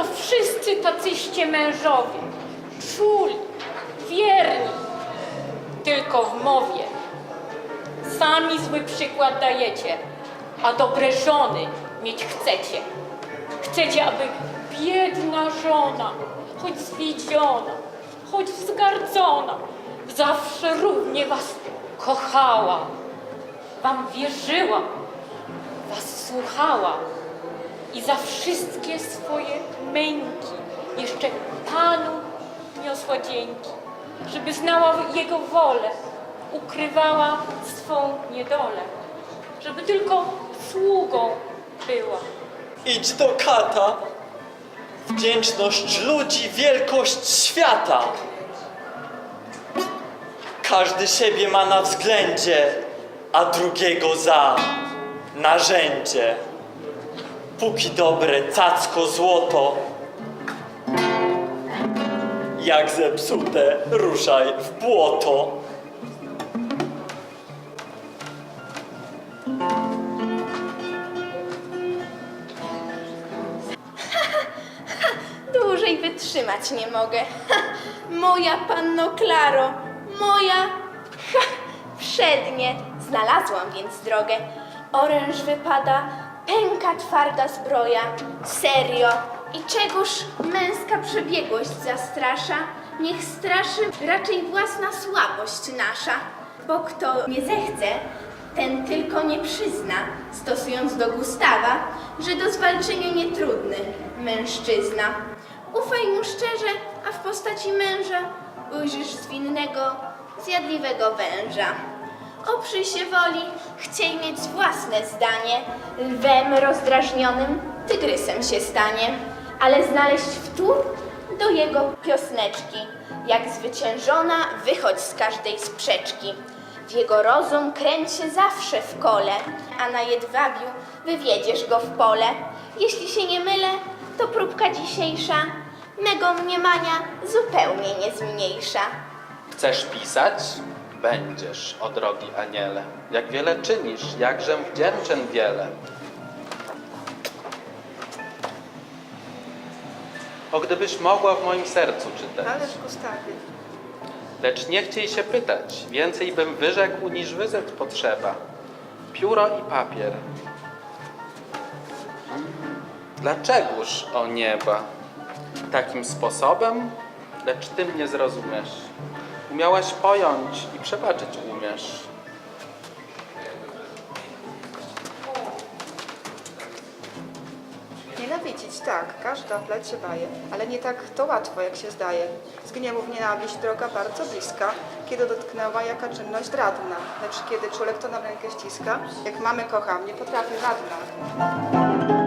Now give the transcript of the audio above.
to wszyscy tacyście mężowie. Czuli, wierni. Tylko w mowie. Sami zły przykład dajecie, a dobre żony mieć chcecie. Chcecie, aby biedna żona, choć zwiedziona, choć wzgardzona, zawsze równie was kochała, wam wierzyła, was słuchała i za wszystkie swoje męki jeszcze Panu niosła dzięki, żeby znała Jego wolę, ukrywała swą niedolę, żeby tylko sługą była. Idź do kata. Wdzięczność ludzi, wielkość świata. Każdy siebie ma na względzie, a drugiego za narzędzie. Póki dobre cacko złoto, jak zepsute ruszaj w błoto. Dłużej wytrzymać nie mogę. Moja panno Klaro, moja. Przednie. Znalazłam więc drogę. Oręż wypada, pęka twarda zbroja. Serio. I czegóż męska przebiegłość zastrasza? Niech straszy raczej własna słabość nasza. Bo kto nie zechce, ten tylko nie przyzna, stosując do Gustawa, że do zwalczenia nietrudny mężczyzna. Ufaj mu szczerze, a w postaci męża ujrzysz zwinnego, zjadliwego węża. Oprzyj się woli, chciej mieć własne zdanie, lwem rozdrażnionym tygrysem się stanie, ale znaleźć wtór do jego piosneczki. Jak zwyciężona, wychodź z każdej sprzeczki. W jego rozum kręć się zawsze w kole, a na jedwabiu wywiedziesz go w pole. Jeśli się nie mylę, to próbka dzisiejsza mego mniemania zupełnie nie zmniejsza. Chcesz pisać? Będziesz, o drogi aniele. Jak wiele czynisz, jakżem wdzięczен wiele. O gdybyś mogła w moim sercu czytać. Ależ Gustawie, Lecz nie chciej się pytać, więcej bym wyrzekł niż wyzet potrzeba. Pióro i papier. Dlaczegoż, o nieba? Takim sposobem? Lecz ty mnie zrozumiesz. Umiałaś pojąć i przebaczyć umiesz. nienawidzić tak, każda pleć się baje, ale nie tak to łatwo, jak się zdaje. Z gniewu w nienawiść droga bardzo bliska, kiedy dotknęła jaka czynność radna, lecz kiedy czulek to na rękę ściska, jak mamy kocham, nie potrafi żadna.